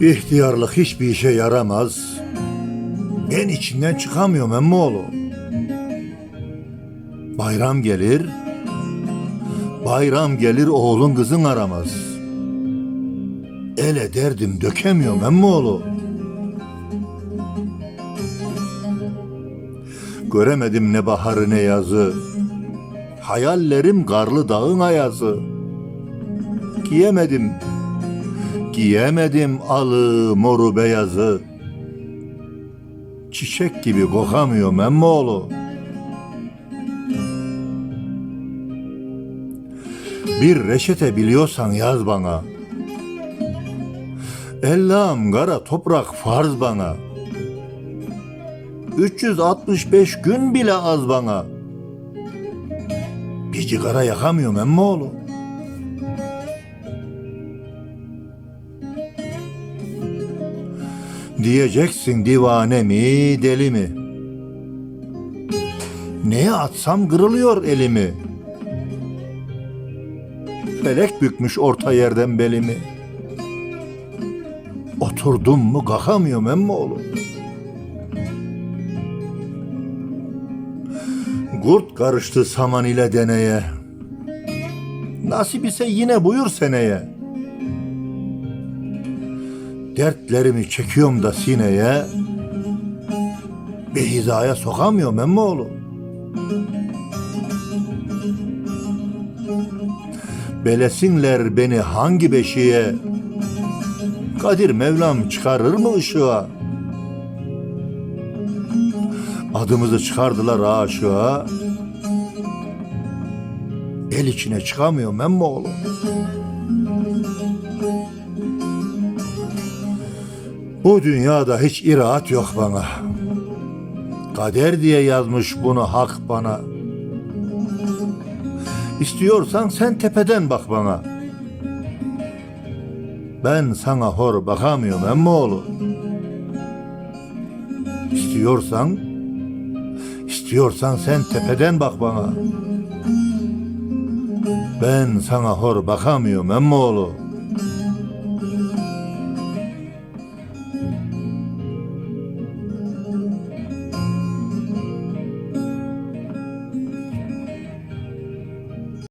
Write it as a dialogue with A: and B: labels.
A: İhtiyarlık hiçbir işe yaramaz. Ben içinden çıkamıyorum emmoğlu. Bayram gelir, bayram gelir oğlun kızın aramaz. Ele derdim dökemiyorum emmoğlu. Göremedim ne baharı ne yazı. Hayallerim karlı dağın ayazı. Giyemedim, giyemedim alı moru beyazı. Çiçek gibi kokamıyorum emmoğlu. Bir reçete biliyorsan yaz bana. Ellam kara toprak farz bana. 365 gün bile az bana. Bir cigara yakamıyorum emmoğlu. Diyeceksin divane mi deli mi? Neye atsam kırılıyor elimi. Felek bükmüş orta yerden belimi. Oturdum mu kalkamıyorum emmoğlu. Kurt karıştı saman ile deneye. Nasip ise yine buyur seneye. Dertlerimi çekiyorum da sineye. Bir hizaya sokamıyorum emmoğlu. Belesinler beni hangi beşiğe? Kadir Mevlam çıkarır mı ışığa? Adımızı çıkardılar aşığa. El içine çıkamıyorum emmoğlu. Bu dünyada hiç iraat yok bana. Kader diye yazmış bunu hak bana. İstiyorsan sen tepeden bak bana. Ben sana hor bakamıyorum emmoğlu. İstiyorsan, istiyorsan sen tepeden bak bana. Ben sana hor bakamıyorum emmoğlu.